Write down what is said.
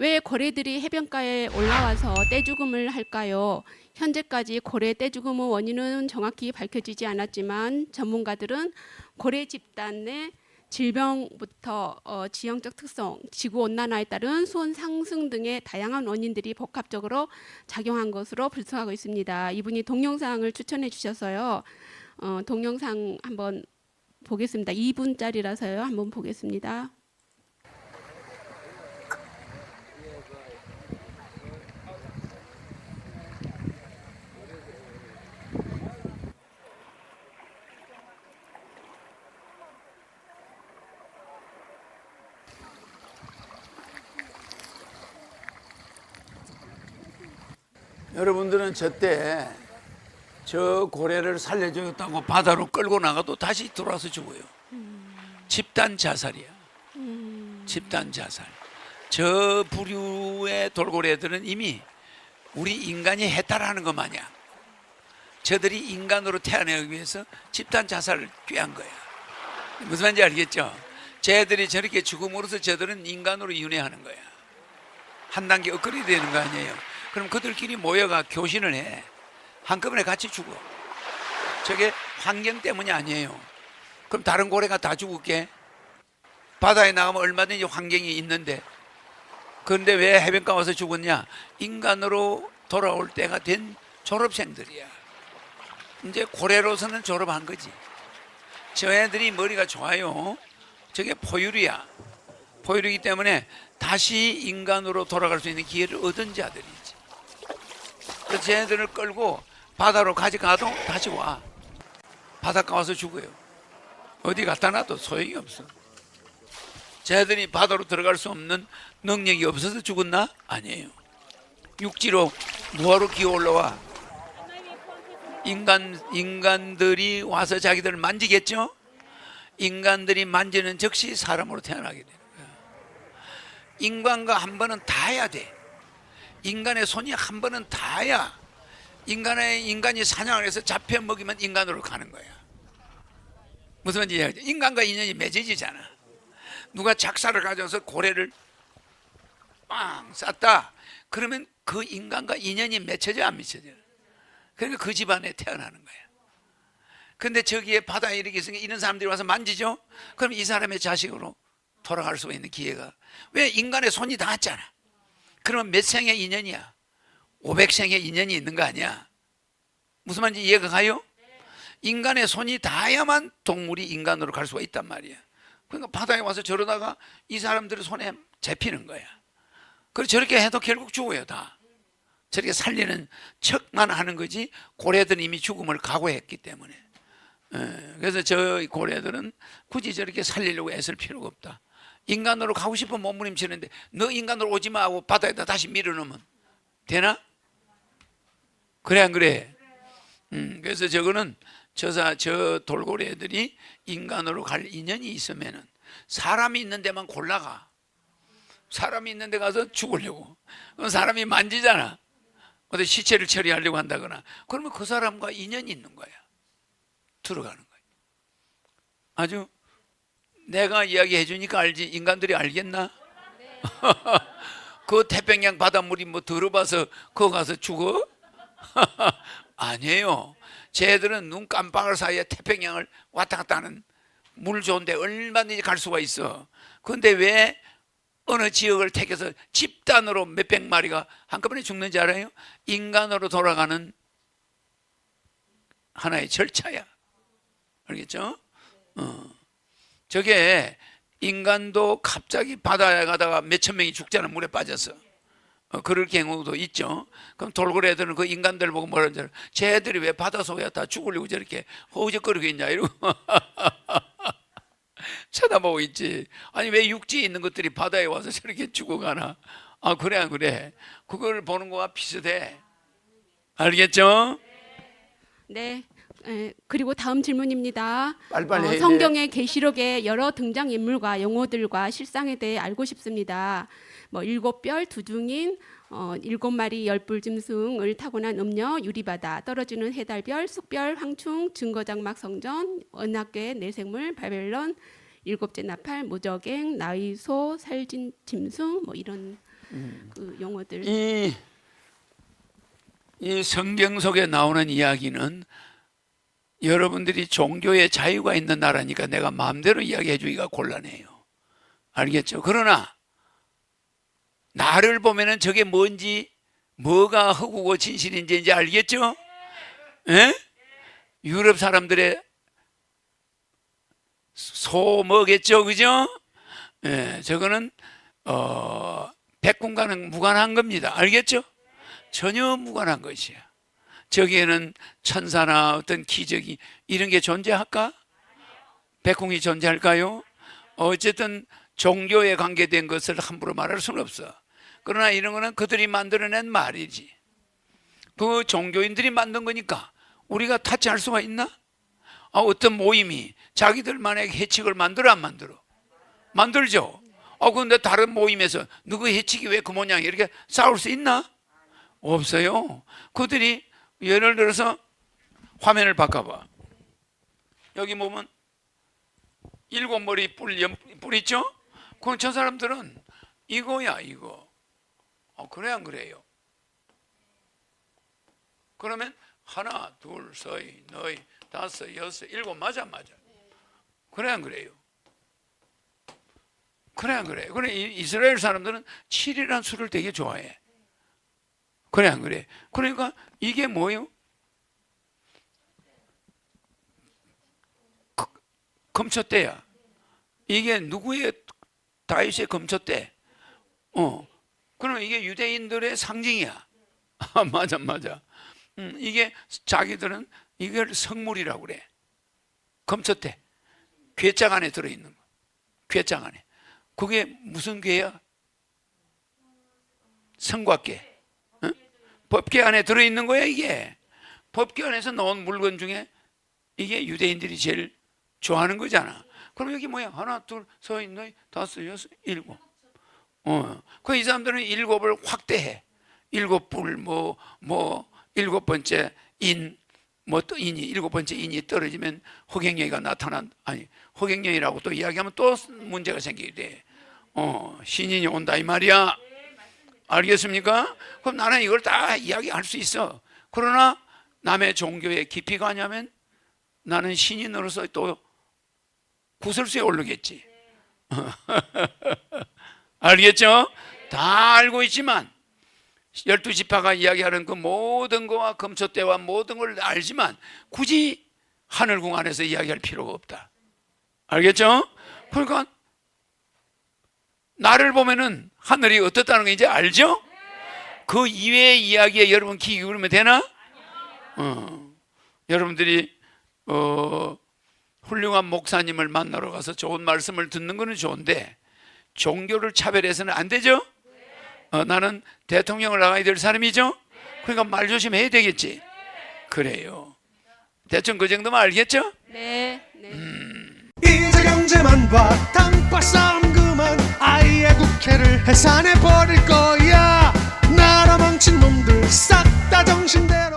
왜 고래들이 해변가에 올라와서 떼죽음을 할까요? 현재까지 고래 떼죽음의 원인은 정확히 밝혀지지 않았지만 전문가들은 고래 집단의 질병부터 어, 지형적 특성, 지구 온난화에 따른 수온 상승 등의 다양한 원인들이 복합적으로 작용한 것으로 분석하고 있습니다. 이분이 동영상을 추천해 주셔서요. 어, 동영상 한번 보겠습니다. 2분짜리라서요. 한번 보겠습니다. 여러분들은 저때 저 고래를 살려주겠다고 바다로 끌고 나가도 다시 돌아와서 죽어요. 집단 자살이야. 집단 자살. 저 부류의 돌고래들은 이미 우리 인간이 해탈하는 것 마냥 저들이 인간으로 태어나기 위해서 집단 자살을 꾀한 거야. 무슨 말인지 알겠죠? 쟤들이 저렇게 죽음으로써 저들은 인간으로 윤회하는 거야. 한 단계 업그레이드 되는 거 아니에요. 그럼 그들끼리 모여가 교신을 해. 한꺼번에 같이 죽어. 저게 환경 때문이 아니에요. 그럼 다른 고래가 다 죽을게. 바다에 나가면 얼마든지 환경이 있는데. 그런데 왜 해변가 와서 죽었냐? 인간으로 돌아올 때가 된 졸업생들이야. 이제 고래로서는 졸업한 거지. 저 애들이 머리가 좋아요. 저게 포유류야. 포유류이기 때문에 다시 인간으로 돌아갈 수 있는 기회를 얻은 자들이지. 그래서 쟤네들을 끌고 바다로 가져가도 다시 와. 바닷가 와서 죽어요. 어디 갖다 놔도 소용이 없어. 쟤네들이 바다로 들어갈 수 없는 능력이 없어서 죽었나? 아니에요. 육지로 무화로 기어 올라와. 인간 인간들이 와서 자기들을 만지겠죠? 인간들이 만지는 즉시 사람으로 태어나게 되는 거야. 인간과 한 번은 닿아야 돼. 인간의 손이 한 번은 닿아야 인간의 인간이 사냥을 해서 잡혀 먹이면 인간으로 가는 거야. 무슨 말인지 이해하죠? 인간과 인연이 맺어지잖아. 누가 작사를 가져서 고래를 빵 쌌다. 그러면 그 인간과 인연이 맺혀져 안 맺혀져? 그러니까 그 집안에 태어나는 거야. 근데 저기에 바다에 이렇게 있으니까 이런 사람들이 와서 만지죠? 그럼 이 사람의 자식으로 돌아갈 수 있는 기회가 왜 인간의 손이 닿았잖아. 그러면 몇 생의 인연이야? 500생의 인연이 있는 거 아니야? 무슨 말인지 이해가 가요? 인간의 손이 닿아야만 동물이 인간으로 갈 수가 있단 말이야. 그러니까 바다에 와서 저러다가 이 사람들의 손에 잡히는 거야. 그래서 저렇게 해도 결국 죽어요, 다. 저렇게 살리는 척만 하는 거지 고래들은 이미 죽음을 각오했기 때문에. 예, 그래서 저 고래들은 굳이 저렇게 살리려고 애쓸 필요가 없다. 인간으로 가고 싶은 몸부림치는데 너 인간으로 오지 마 하고 바다에다 다시 밀어넣으면 되나? 그래 안 그래? 음, 그래서 저거는 저사 저 돌고래들이 인간으로 갈 인연이 있으면은 사람이 있는 데만 골라가. 사람이 있는 데 가서 죽으려고. 그럼 사람이 만지잖아. 어디 시체를 처리하려고 한다거나. 그러면 그 사람과 인연이 있는 거야. 들어가는 거야. 아주 내가 이야기해 주니까 알지 인간들이 알겠나? 그 태평양 바닷물이 뭐 더러봐서 거기 가서 죽어? 아니에요. 쟤들은 눈 깜빡할 사이에 태평양을 왔다 갔다 하는 물 좋은데 얼마든지 갈 수가 있어. 근데 왜 어느 지역을 택해서 집단으로 몇백 마리가 한꺼번에 죽는지 알아요? 인간으로 돌아가는 하나의 절차야. 알겠죠? 어. 저게 인간도 갑자기 바다에 가다가 몇천 명이 죽잖아 물에 빠져서 어, 그럴 경우도 있죠. 그럼 돌고래들은 그 인간들 보고 뭐라 하잖아. 쟤들이 왜 바다 속에 다 죽으려고 저렇게 허우적거리고 있냐 이러고 쳐다보고 있지. 아니 왜 육지에 있는 것들이 바다에 와서 저렇게 죽어가나? 아 그래 안 그래? 그걸 보는 거와 비슷해. 알겠죠? 네. 에, 그리고 다음 질문입니다. 빨리빨리 해야 돼. 성경의 계시록의 여러 등장 인물과 용어들과 실상에 대해 알고 싶습니다. 뭐 일곱 별 두둥인 어, 일곱 마리 열불 짐승을 타고난 음녀 유리바다 떨어지는 해달별 숙별 황충 증거장막 성전 은하계 내생물 바벨론 일곱째 나팔 무적행 나이소 살진 짐승 뭐 이런 그 용어들. 이, 이 성경 속에 나오는 이야기는 여러분들이 종교의 자유가 있는 나라니까 내가 마음대로 이야기해 주기가 곤란해요. 알겠죠? 그러나 나를 보면은 저게 뭔지 뭐가 허구고 진실인지 이제 알겠죠? 예? 유럽 사람들의 소 뭐겠죠, 그죠? 예, 저거는 어, 백군과는 무관한 겁니다. 알겠죠? 전혀 무관한 것이야. 저기에는 천사나 어떤 기적이 이런 게 존재할까? 백궁이 존재할까요? 어쨌든 종교에 관계된 것을 함부로 말할 수는 없어. 그러나 이런 거는 그들이 만들어낸 말이지. 그 종교인들이 만든 거니까 우리가 타치할 수가 있나? 아, 어떤 모임이 자기들만의 해칙을 만들어 안 만들어? 만들죠. 아, 근데 다른 모임에서 누구 해칙이 왜그 모양이 이렇게 싸울 수 있나? 없어요. 그들이 예를 들어서 화면을 바꿔봐. 여기 보면 일곱 머리 뿔, 연- 뿔 있죠? 그럼 저 사람들은 이거야, 이거. 어, 그래, 안 그래요? 그러면 하나, 둘, 셋, 넷, 다섯, 여섯, 일곱 맞아, 안 맞아? 그래, 안 그래요? 그래, 안 그래? 그래, 이- 이스라엘 사람들은 7이라는 수를 되게 좋아해. 그래, 안 그래? 그러니까 이게 뭐예요? 그- 검초대야. 이게 누구의 다윗의 검초대? 어. 그러면 이게 유대인들의 상징이야. 아, 맞아, 맞아. 음, 이게 자기들은 이걸 성물이라고 그래. 검초대. 괴짝 안에 들어있는 거. 괴짝 안에. 그게 무슨 괴야? 성곽괴. 응? 법궤 안에 들어있는 거야, 이게. 법궤 안에서 나온 물건 중에 이게 유대인들이 제일 좋아하는 거잖아. 그럼 여기 뭐야? 하나, 둘, 서, 넷, 다섯, 여섯, 일곱. 어. 그 이 사람들은 일곱을 확대해. 일곱 뿔, 뭐, 뭐, 일곱 번째 인, 뭐 또 인이, 일곱 번째 인이 떨어지면 호갱령이가 나타난, 아니, 호갱령이라고 또 이야기하면 또 문제가 생기게 돼. 어, 신인이 온다 이 말이야. 알겠습니까? 그럼 나는 이걸 다 이야기할 수 있어. 그러나 남의 종교에 깊이 가냐면 나는 신인으로서 또 구설수에 오르겠지. 알겠죠? 다 알고 있지만 열두 지파가 이야기하는 그 모든 거와 금초대와 모든 걸 알지만 굳이 하늘궁 안에서 이야기할 필요가 없다. 알겠죠? 그러니까 나를 보면은 하늘이 어떻다는 거 이제 알죠? 그 이외의 이야기에 여러분 귀 기울이면 되나? 어. 여러분들이 어, 훌륭한 목사님을 만나러 가서 좋은 말씀을 듣는 거는 좋은데 종교를 차별해서는 안 되죠? 어, 나는 대통령을 나가야 될 사람이죠? 그러니까 말 조심해야 되겠지. 그래요. 대충 그 정도만 알겠죠? 네, 네. 이제 경제만 봐 단파 싸움 그만 아예 국회를 해산해 버릴 거야. 나라 망친 놈들 싹 다 정신대로